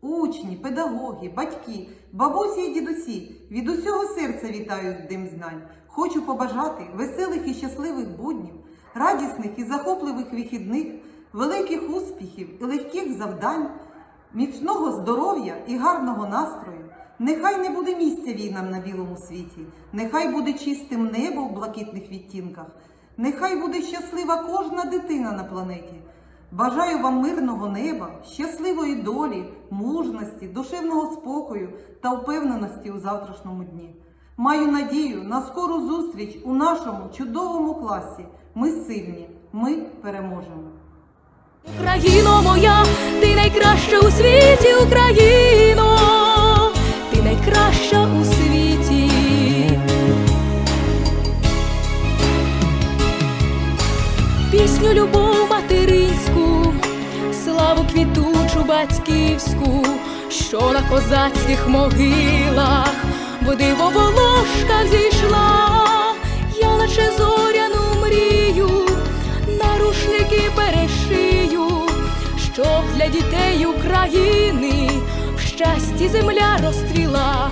учні, педагоги, батьки, бабусі і дідусі від усього серця вітають День знань. Хочу побажати веселих і щасливих буднів, радісних і захопливих вихідних, великих успіхів і легких завдань, міцного здоров'я і гарного настрою. Нехай не буде місця війнам на білому світі, нехай буде чистим небо в блакитних відтінках, нехай буде щаслива кожна дитина на планеті. Бажаю вам мирного неба, щасливої долі, мужності, душевного спокою та впевненості у завтрашньому дні. Маю надію на скору зустріч у нашому чудовому класі. Ми сильні, ми переможемо. Україно моя, ти найкраща у світі, Україно, ти найкраща у світі. Пісню любов материнську, славу квітучу батьківську, що на козацьких могилах. В диво волошка зійшла, я наче зоряну мрію, на рушники перешию, щоб для дітей України в щасті земля розстріла,